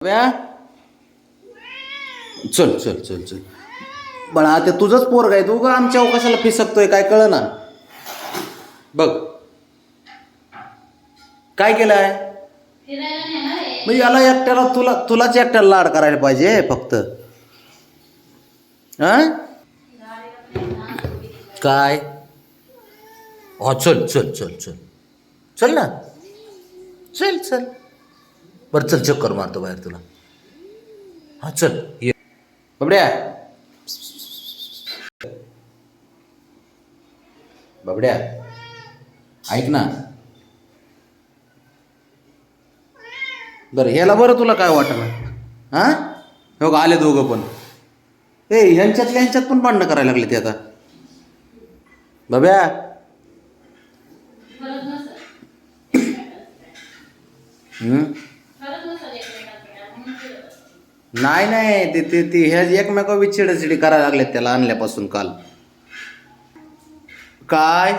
व्या. चल चल चल चल. पण ते तुझंच पोरग आहे तू का आमच्या अवकाशाला फिसकतोय काय कळ ना बघ. काय केलंय? मग याला एकट्याला तुला तुलाच एकट्याला लाड करायला पाहिजे फक्त. हा काय? हो चल चल चल चल. चल ना. चल चल. बरं चल चक्कर मारतो बाहेर तुला. हा चल. ये. बबड्या. बबड्या. ऐक ना. बरं ह्याला बरं तुला काय वाटलं? हां? हो आले दोघं पण. ए ह्यांच्यातल्या ह्यांच्यात पण भांडणं करायला लागले ते आता. बब्या. हम्म? नाही नाही ते ते ते ह्या एकमेकावी चिडचिडी करायला लागलेत त्याला आणल्यापासून काल. काय?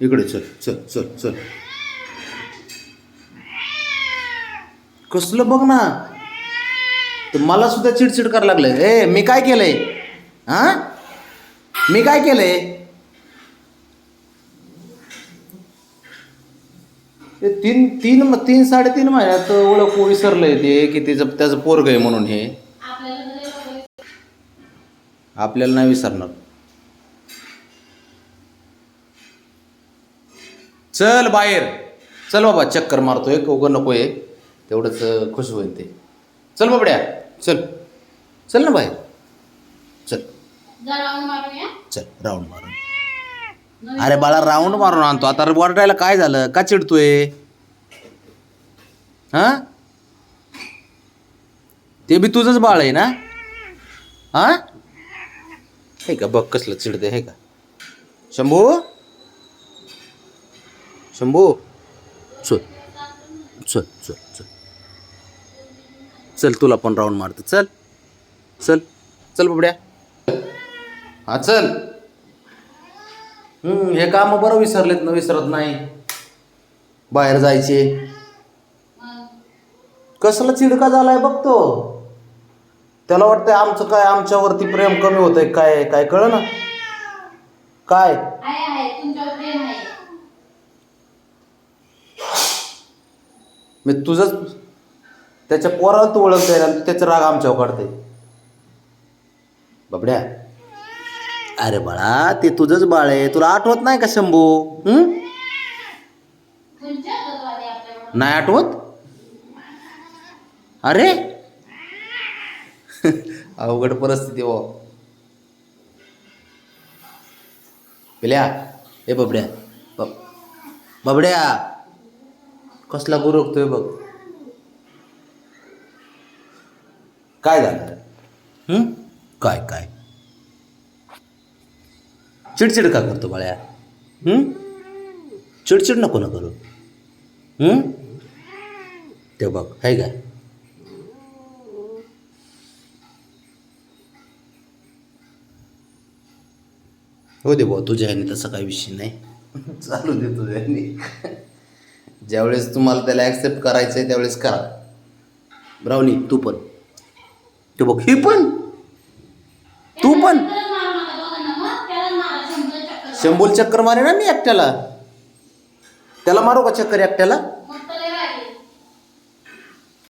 इकडे चल चल चल चल. कसलं बघ ना. तर मला सुद्धा चिडचिड करायला लागले ए मी काय केलंय? हा? मी काय केलंय? ते तीन तीन तीन साडेतीन महिन्यात ओळख विसरलंय ते की तिचं त्याचं पोरग आहे म्हणून हे. आपल्याला नाही विसरणार. चल बाहेर. चल बाबा चक्कर मारतोय उगं नको आहे तेवढंच खुश होईल ते. चल बाबड्या चल. चल ना बाहेर. चल. चल राऊंड मारून. अरे बाळा राऊंड मारून आणतो. आता वरडायला काय झालं? का चिडतोय? हा? ते बी तुझंच बाळ आहे ना? हा? हे का बघ कसलं चिडते हे का? शंभू? शंभू? चल चल चल चल. चल तुला पण राऊंड मारतो. चल चल चल बाबड्या. हा चल. हे काम बरं विसरलेत ना विसरत नाही. बाहेर जायचे. कसला चिडका झालाय बघतो त्याला वाटतंय आमचं काय आमच्यावरती प्रेम कमी होतंय काय काय कळ ना काय? आहे आहे आहे. मी तुझंच त्याच्या पोराला तू ओळखताय त्याचा राग आमच्यावर काढते बाबड्या अरे बाळा ते तुझंच बाळ आहे. तुला आठवत नाही का शंभू? नाही आठवत? अरे? अवघड परिस्थिती हो. पिल्या ए बबड्या. बब बबड्या कसला गुरकतोय बघ. काय झालं? हं? काय काय? चिडचिड का करतो बाळ्या? चिडचिड नको ना करू. ते बघ आहे का? हो दे भाऊ तुझ्या ह्याने तसा काही विषय नाही. चालू दे तुझ्या ह्याने. ज्यावेळेस तुम्हाला त्याला ॲक्सेप्ट करायचं आहे त्यावेळेस करा. ब्रावनी तू पण. ते बघ ही पण? तू पण? शंभूल चक्कर मारे ना मी एकट्याला? त्याला मारू का चक्कर एकट्याला?